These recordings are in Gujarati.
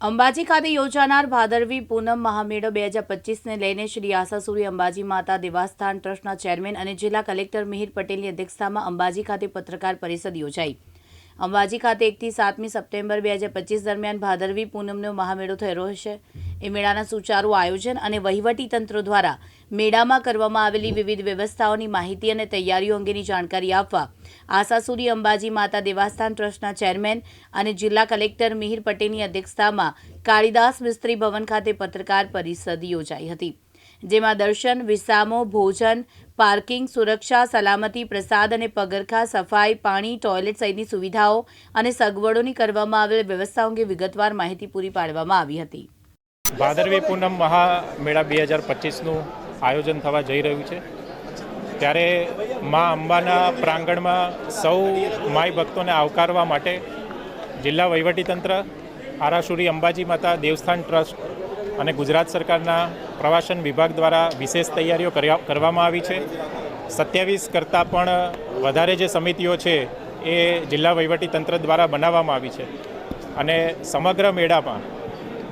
અંબાજી ખાતે યોજાનાર ભાદરવી પૂનમ મહામેળો બે હજાર પચીસને લઈને શ્રી આશાસુરી અંબાજી માતા દેવાસ્થાન ટ્રસ્ટના ચેરમેન અને જિલ્લા કલેક્ટર મિહિર પટેલની અધ્યક્ષતામાં અંબાજી ખાતે પત્રકાર પરિષદ યોજાઈ. અંબાજી ખાતે એકથી સાતમી સપ્ટેમ્બર બે હજાર પચીસ દરમિયાન ભાદરવી પૂનમનો મહામેળો થયો છે એ મેળાના સુચારુ આયોજન અને વહીવટી તંત્ર દ્વારા મેળામાં કરવામાં આવેલી વિવિધ વ્યવસ્થાઓની માહિતી અને તૈયારીઓ અંગેની જાણકારી આપવા આસાસુરી અંબાજી માતા દેવાસ્થાન ટ્રસ્ટના ચેરમેન અને જિલ્લા કલેક્ટર મિહિર પટેલની અધ્યક્ષતામાં કાળીદાસ મિસ્ત્રી ભવન ખાતે પત્રકાર પરિષદ યોજાઈ હતી, જેમાં દર્શન, વિસામો, ભોજન, પાર્કિંગ, સુરક્ષા, સલામતી, પ્રસાદ અને પગરખા, સફાઈ, પાણી, ટોયલેટ સહિતની સુવિધાઓ અને સગવડોની કરવામાં આવેલ વ્યવસ્થાઓ અંગે વિગતવાર માહિતી પૂરી પાડવામાં આવી હતી. ભાદરવી પૂનમ મહામેળા બે હજાર પચીસનું આયોજન થવા જઈ રહ્યું છે. ત્યારે મા અંબાના પ્રાંગણમાં સૌ માય ભક્તોને આવકારવા માટે જિલ્લા વહીવટીતંત્ર, આરાસુરી અંબાજી માતા દેવસ્થાન ટ્રસ્ટ અને ગુજરાત સરકારના પ્રવાસન વિભાગ દ્વારા વિશેષ તૈયારીઓ કરવામાં આવી છે. સત્યાવીસ કરતાં પણ વધારે જે સમિતિઓ છે એ જિલ્લા વહીવટીતંત્ર દ્વારા બનાવવામાં આવી છે. અને સમગ્ર મેળામાં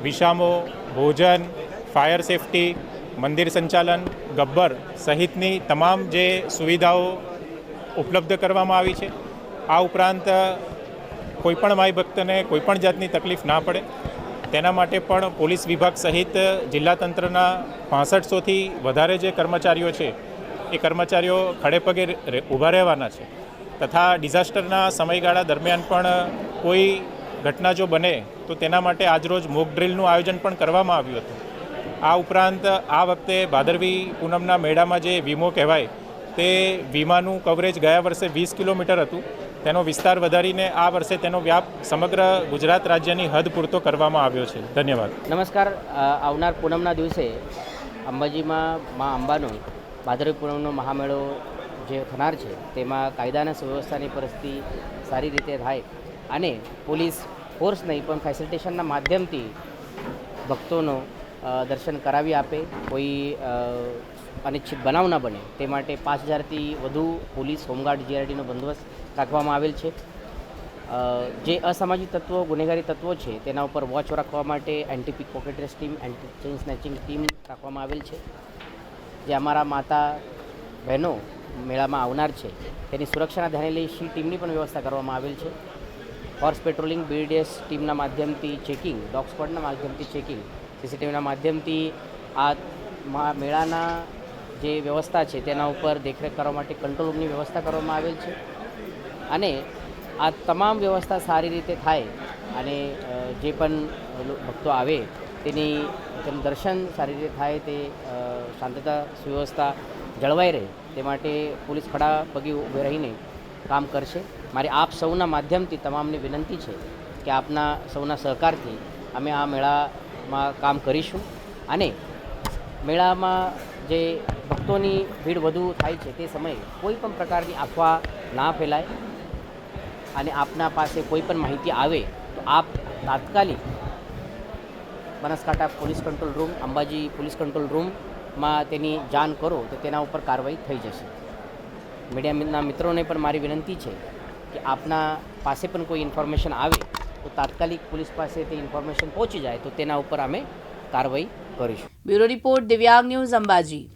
વિષામો ભોજન, ફાયર સેફટી, મંદિર સંચાલન, ગબ્બર સહિતની તમામ જે સુવિધાઓ ઉપલબ્ધ કરવામાં આવી છે. આ ઉપરાંત, કોઈપણ માય ભક્તને કોઈપણ જાતની તકલીફ ના પડે. તેના માટે પણ પોલીસ વિભાગ સહિત જિલ્લા તંત્રના પાસઠસોથી વધારે જે કર્મચારીઓ છે, એ કર્મચારીઓ ખડે પગે ઊભા રહેવાના છે. તથા ડિઝાસ્ટરના સમયગાળા દરમિયાન પણ કોઈ ઘટના જો બને, તો તેના માટે આજરોજ મોક ડ્રિલનું આયોજન પણ કરવામાં આવ્યું હતું. આ ઉપરાંત, આ વખતે ભાદરવી પૂનમના મેળામાં જે વીમો કહેવાય, તે વીમાનું કવરેજ ગયા વર્ષે વીસ કિલોમીટર હતું. તેનો વિસ્તાર વધારીને આ વર્ષે તેનો વ્યાપ સમગ્ર ગુજરાત રાજ્યની હદ પૂરતો કરવામાં આવ્યો છે. ધન્યવાદ. નમસ્કાર. આવનાર પૂનમના દિવસે અંબાજીમાં મા અંબાનો ભાદરવી પૂનમનો મહામેળો જે થનાર છે, તેમાં કાયદાના સુવ્યવસ્થાની પરિસ્થિતિ સારી રીતે થાય અને પોલીસ ફોર્સ નહીં, પણ ફેસિલિટેશનના માધ્યમથી ભક્તોનો દર્શન કરાવી આપે. કોઈ અનિચ્છિત બનાવ ન બને. તે માટે પાંચ હજારથી વધુ પોલીસ હોમગાર્ડ જીઆરડીનો બંદોબસ્ત રાખવામાં આવેલ છે. જે અસામાજિક તત્વો, ગુનેગારી તત્વો છે, તેના ઉપર વોચ રાખવા માટે anti pickpocketers team anti chain snatching team રાખવામાં આવેલ છે. જે અમારા માતા, બહેનો મેળામાં આવનાર છે. તેની સુરક્ષાના ધ્યાને લઈ શી ટીમની પણ વ્યવસ્થા કરવામાં આવેલ છે. હોર્સ પેટ્રોલિંગ બીડીએસ ટીમના માધ્યમથી ચેકિંગ, ડોગ સ્ક્વોડના માધ્યમથી ચેકિંગ સીસીટીવીના માધ્યમથી આ મેળાના જે વ્યવસ્થા છે તેના ઉપર દેખરેખ કરવા માટે કંટ્રોલ રૂમની વ્યવસ્થા કરવામાં આવેલ છે. અને આ તમામ વ્યવસ્થા સારી રીતે થાય અને જે પણ ભક્તો આવે તેની તેનું દર્શન સારી રીતે થાય તે શાંતતા સુવ્યવસ્થા જળવાઈ રહે તે માટે પોલીસ ખડા પગી ઊભે રહીને કામ કરશે. મારી આપ સૌના માધ્યમથી તમામને વિનંતી છે કે આપના સૌના સહકારથી અમે આ મેળામાં કામ કરીશું. અને મેળામાં જે ભક્તોની ભીડ વધુ થાય છે તે સમયે કોઈ પણ પ્રકારની અફવા ના ફેલાય અને આપના પાસે કોઈ પણ માહિતી આવે તો આપ તાત્કાલિક Banaskantha police control room, Ambaji police control રૂમમાં તેની જાણ કરો તો તેના ઉપર કાર્યવાહી થઈ જશે. મીડિયાના મિત્રોને પણ મારી વિનંતી છે કે આપના પાસે પણ કોઈ ઇન્ફોર્મેશન આવે, તો તાત્કાલિક પોલીસ પાસે તે ઇન્ફોર્મેશન પહોંચી જાય, તો તેના ઉપર અમે કાર્યવાહી કરીશું. Bureau report Divyang news Ambaji.